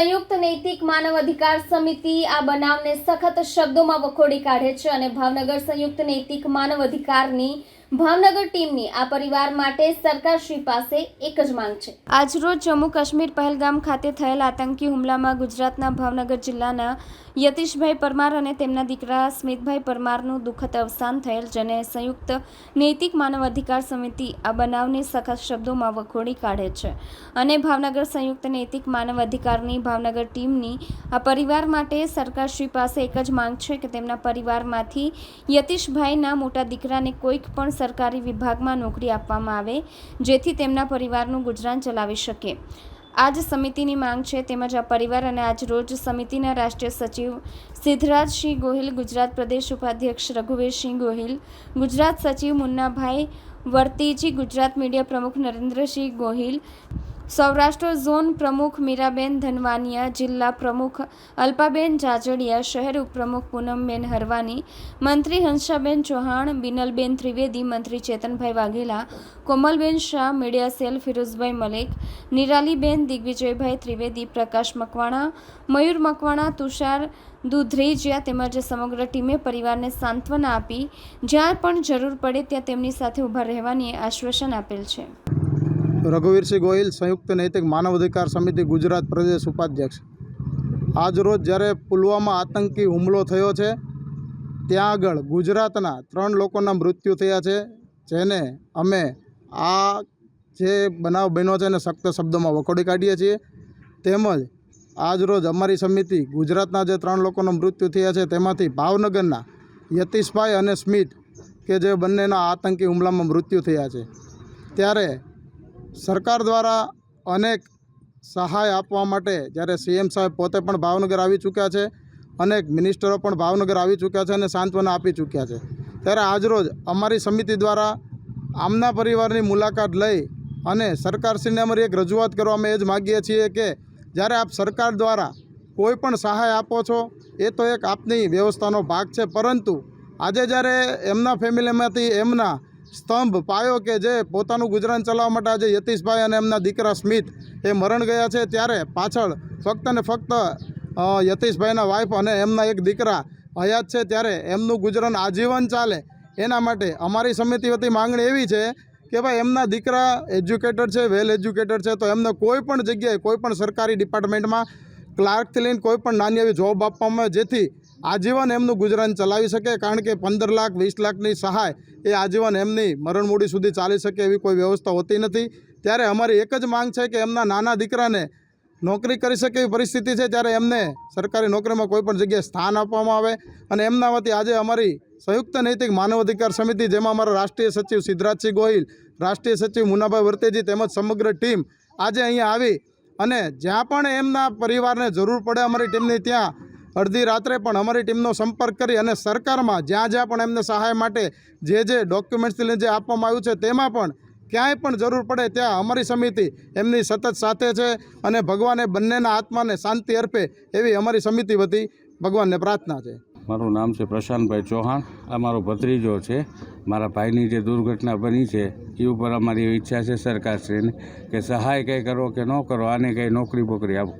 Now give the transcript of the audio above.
સંયુક્ત નૈતિક માનવ અધિકાર સમિતિ આ બનાવને સખત શબ્દોમાં વખોડી કાઢે છે અને ભાવનગર સંયુક્ત નૈતિક માનવ અધિકારની ભાવનગર ટીમની આ પરિવાર માટે સરકારશ્રી પાસે એક જ માંગ છે. આજરોજ જમ્મુ કાશ્મીર પહેલગામ ખાતે થયેલ આતંકી હુમલામાં ગુજરાતના ભાવનગર જિલ્લાના યતીશભાઈ પરમાર અને તેમના દીકરા સ્મિતભાઈ પરમારનું દુઃખદ અવસાન થયેલ, જેને સંયુક્ત નૈતિક માનવ અધિકાર સમિતિ આ બનાવને સખત શબ્દોમાં વખોડી કાઢે છે. અને ભાવનગર સંયુક્ત નૈતિક માનવ અધિકારની ભાવનગર ટીમની આ પરિવાર માટે સરકારશ્રી પાસે એક જ માંગ છે કે તેમના પરિવારમાંથી યતીશભાઈના મોટા દીકરાને કોઈક પણ સરકારી વિભાગમાં નોકરી આપવામાં આવે, જેથી તેમના પરિવારનું ગુજરાન ચલાવી શકે. આજ સમિતિની માંગ છે તેમજ આ પરિવાર અને આજ રોજ સમિતિના રાષ્ટ્રીય સચિવ સિદ્ધરાજસિંહ ગોહિલ, ગુજરાત પ્રદેશ ઉપાધ્યક્ષ રઘુવીરસિંહ ગોહિલ, ગુજરાત સચિવ મુન્નાભાઈ વર્તીજી, ગુજરાત મીડિયા પ્રમુખ નરેન્દ્રસિંહ ગોહિલ સૌરાષ્ટ્ર ઝોન પ્રમુખ મીરાબેન ધનવાનિયા, જિલ્લા પ્રમુખ અલ્પાબેન જાજડિયા, શહેર ઉપપ્રમુખ પૂનમબેન હરવાની, મંત્રી હંસાબેન ચૌહાણ, બિનલબેન ત્રિવેદી, મંત્રી ચેતનભાઈ વાઘેલા, કોમલબેન શાહ, મીડિયા સેલ ફિરોઝભાઈ મલેક, નિરાલીબેન દિગ્વિજયભાઈ ત્રિવેદી, પ્રકાશ મકવાણા, મયુર મકવાણા, તુષાર દુધરેજિયા તેમજ સમગ્ર ટીમે પરિવારને સાંત્વના આપી, જ્યાં પણ જરૂર પડે ત્યાં તેમની સાથે ઊભા રહેવાની આશ્વાસન આપેલ છે. રઘુવીરસિંહ ગોહિલ, સંયુક્ત નૈતિક માનવ અધિકાર સમિતિ, ગુજરાત પ્રદેશ ઉપાધ્યક્ષ. આજરોજ જ્યારે પુલવામા આતંકી હુમલો થયો છે, ત્યાં આગળ ગુજરાતના ત્રણ લોકોના મૃત્યુ થયા છે, જેને અમે આ જે બનાવ બન્યો છે એને સખ્ત શબ્દોમાં વખોડી કાઢીએ છીએ. તેમજ આજરોજ અમારી સમિતિ, ગુજરાતના જે ત્રણ લોકોના મૃત્યુ થયા છે, તેમાંથી ભાવનગરના યતીશભાઈ અને સ્મિત, કે જે બંનેના આતંકી હુમલામાં મૃત્યુ થયા છે. ત્યારે સરકાર દ્વારા અનેક સહાય આપવા માટે જ્યારે સીએમ સાહેબ પોતે પણ ભાવનગર આવી ચૂક્યા છે, અનેક મિનિસ્ટરો પણ ભાવનગર આવી ચૂક્યા છે અને સાંત્વના આપી ચૂક્યા છે. ત્યારે આજરોજ અમારી સમિતિ દ્વારા આમના પરિવારની મુલાકાત લઈ અને સરકારશ્રીને અમારી એક રજૂઆત કરવા અમે એ જ માગીએ છીએ કે જ્યારે આપ સરકાર દ્વારા કોઈ પણ સહાય આપો છો, એ તો એક આપની વ્યવસ્થાનો ભાગ છે. પરંતુ આજે જ્યારે એમના ફેમિલીમાંથી એમના સ્તંભ પાયો કે જે પોતાનું ગુજરાન ચલાવવા માટે આજે યતીશભાઈ અને એમના દીકરા સ્મિત એ મરણ ગયા છે ત્યારે પાછળ ફક્ત ને ફક્ત યતીશભાઈના વાઈફ અને એમના એક દીકરા હયાત છે ત્યારે એમનું ગુજરાન આજીવન ચાલે. એના માટે અમારી સમિતિ વતી માંગણી એવી છે કે ભાઈ એમના દીકરા એજ્યુકેટર છે વેલ એજ્યુકેટર છે, તો એમને કોઈ પણ જગ્યાએ કોઈ પણ સરકારી ડિપાર્ટમેન્ટમાં ક્લાર્કથી લઈને કોઈ પણ નાની એવી જોબ આપવામાં જેથી આજીવન એમનું ગુજરાન ચલાવી શકે કારણ કે પંદર લાખ, વીસ લાખની સહાય એ આજીવન એમની મરણમૂડી સુધી ચાલી શકે એવી કોઈ વ્યવસ્થા હોતી નથી. ત્યારે અમારી એક જ માંગ છે કે એમના નાના દીકરાને નોકરી કરી શકે એવી પરિસ્થિતિ છે ત્યારે એમને સરકારી નોકરીમાં કોઈપણ જગ્યાએ સ્થાન આપવામાં આવે. અને એમના વતી આજે અમારી સંયુક્ત નૈતિક માનવ અધિકાર સમિતિ, જેમાં અમારા રાષ્ટ્રીય સચિવ સિદ્ધરાજસિંહ ગોહિલ, રાષ્ટ્રીય સચિવ મુનાભાઈ વર્તેજી તેમજ સમગ્ર ટીમ આજે અહીંયા આવી. અને જ્યાં પણ એમના પરિવારને જરૂર પડે અમારી ટીમની ત્યાં અડધી રાત્રે પણ અમારી ટીમનો સંપર્ક કરી અને સરકારમાં જ્યાં જ્યાં પણ એમને સહાય માટે જે જે ડોક્યુમેન્ટ્સથી જે આપવામાં આવ્યું છે, તેમાં પણ ક્યાંય પણ જરૂર પડે ત્યાં અમારી સમિતિ એમની સતત સાથે છે અને ભગવાને બંનેના આત્માને શાંતિ અર્પે એવી અમારી સમિતિ વતી ભગવાનને પ્રાર્થના છે. મારું નામ છે પ્રશાંતભાઈ ચૌહાણ. આ મારો ભત્રીજો છે. મારા ભાઈની જે દુર્ઘટના બની છે, એ ઉપર અમારી ઈચ્છા છે સરકારશ્રીને કે સહાય કંઈ કરો કે ન કરો, આને કંઈ નોકરી બોકરી આપો.